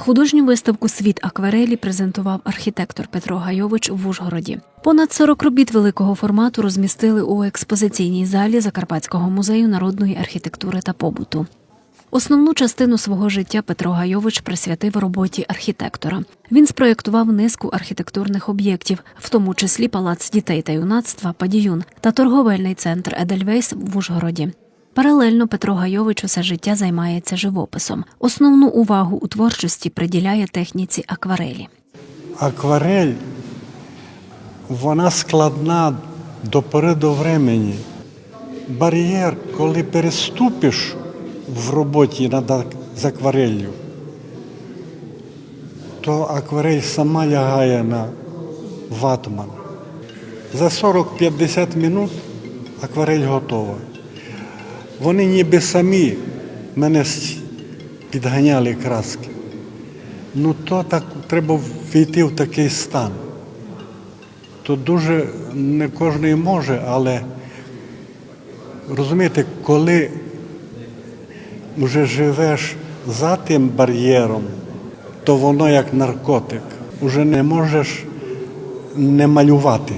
Художню виставку Світ акварелі презентував архітектор Петро Гайович в Ужгороді. Понад 40 робіт великого формату розмістили у експозиційній залі Закарпатського музею народної архітектури та побуту. Основну частину свого життя Петро Гайович присвятив роботі архітектора. Він спроєктував низку архітектурних об'єктів, в тому числі палац дітей та юнацтва Падіюн та торговельний центр Едельвейс в Ужгороді. Паралельно Петро Гайович усе життя займається живописом. Основну увагу у творчості приділяє техніці акварелі. Акварель, вона складна до пори до времени. Бар'єр, коли переступиш в роботі над з акварелью, то акварель сама лягає на ватман. За 40-50 минут акварель готова. Вони ніби самі мене підганяли краски. Ну то так треба війти в такий стан. То дуже не кожен може, але розумієте, коли вже живеш за тим бар'єром, то воно як наркотик. Уже не можеш не малювати.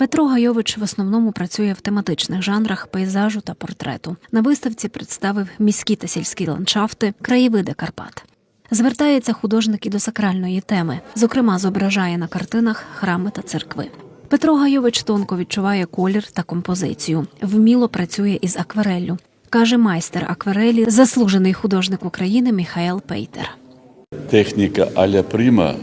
Петро Гайович в основному працює в тематичних жанрах пейзажу та портрету. На виставці представив міські та сільські ландшафти, краєвиди Карпат. Звертається художник і до сакральної теми, зокрема, зображає на картинах храми та церкви. Петро Гайович тонко відчуває колір та композицію, вміло працює із аквареллю, каже майстер акварелі, заслужений художник України Міхаел Пейтер. Техніка аля прима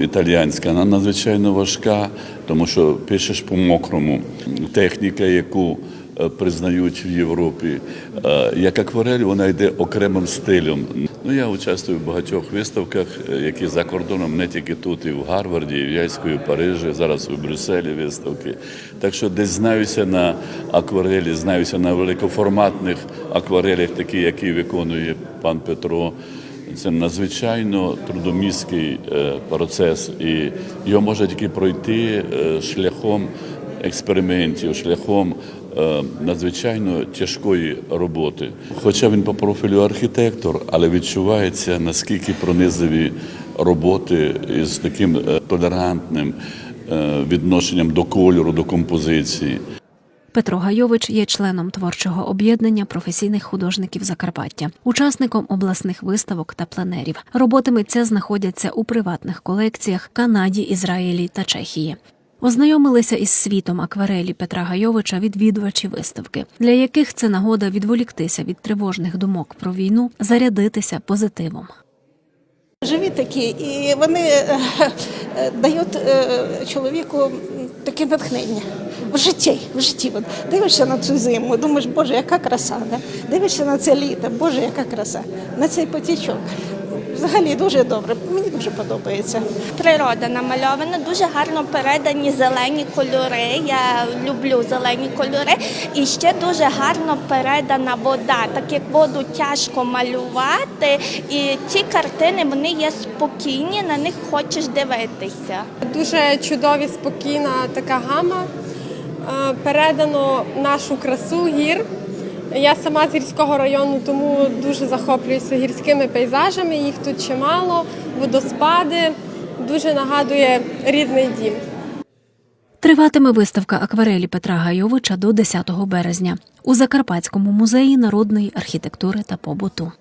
італіянська, вона надзвичайно важка, тому що пишеш по мокрому. Техніка, яку е, признають в Європі, е, як акварель, вона йде окремим стилем. Ну, я участвую в багатьох виставках, е, які за кордоном, не тільки тут, і в Гарварді, і в Яйську, і в Парижі, зараз у Брюсселі виставки. Так що десь знаюся на акварелі, знаюся на великоформатних акварелях, такі, які виконує пан Петро. Це надзвичайно трудомісткий е, процес, і його можна тільки пройти е, шляхом експериментів, шляхом е, надзвичайно тяжкої роботи. Хоча він по профілю архітектор, але відчувається наскільки пронизливі роботи із таким толерантним відношенням до кольору, до композиції. Петро Гайович є членом творчого об'єднання професійних художників Закарпаття, учасником обласних виставок та пленерів. Роботи митця знаходяться у приватних колекціях Канаді, Ізраїлі та Чехії. Ознайомилися із світом акварелі Петра Гайовича відвідувачі виставки, для яких це нагода відволіктися від тривожних думок про війну, зарядитися позитивом. Живі такі, і вони е, е, дають е, чоловіку таке натхнення в житті. В житті. От дивишся на цю зиму, думаєш, Боже, яка краса. Да? Дивишся на це літо, Боже, яка краса. На цей потічок. Взагалі дуже добре. Мені дуже подобається. Природа намальована, дуже гарно передані зелені кольори. Я люблю зелені кольори. І ще дуже гарно передана вода. Так як воду тяжко малювати, і ці картини вони є спокійні, на них хочеш дивитися. Дуже чудові, спокійна така гама. Е, Передано нашу красу гір. Я сама з гірського району, тому дуже захоплююся гірськими пейзажами. Їх тут чимало, водоспади. Дуже нагадує рідний дім. Триватиме виставка акварелі Петра Гайовича до 10 березня у Закарпатському музеї народної архітектури та побуту.